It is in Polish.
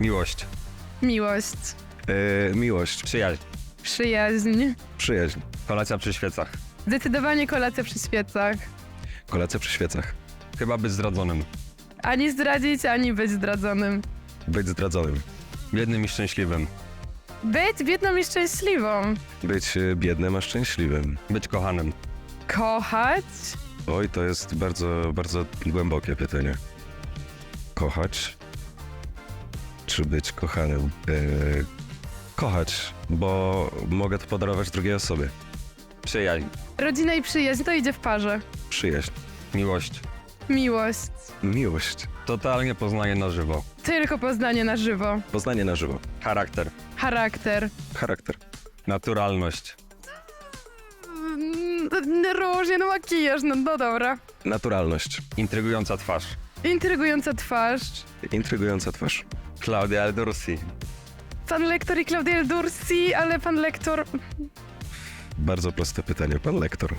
Miłość. Miłość. E, miłość, Przyjaźń. Przyjaźń. przyjaźń, Kolacja przy świecach. Zdecydowanie kolacja przy świecach. kolacja przy świecach, Chyba być zdradzonym. Ani zdradzić, ani być zdradzonym. być zdradzonym, Biednym i szczęśliwym. Być biedną i szczęśliwą. być e, biednym a szczęśliwym. Być kochanym. Kochać. Oj, to jest bardzo, bardzo głębokie pytanie. Kochać? Czy być kochanym? E, kochać, bo mogę to podarować drugiej osobie. Przyjaźń. Rodzina i przyjaźń to idzie w parze. Przyjaźń, Miłość. Miłość. miłość, Totalnie poznaję na żywo. Tylko poznanie na żywo. poznanie na żywo, Charakter. Charakter. charakter, Naturalność. Mm, Różnie, no makijaż, no, no dobra. naturalność, Intrygująca twarz. Intrygująca twarz. intrygująca twarz. Claudia Eldorsi. Pan lektor i Claudia Dursi, ale pan lektor... Bardzo proste pytanie, pan lektor.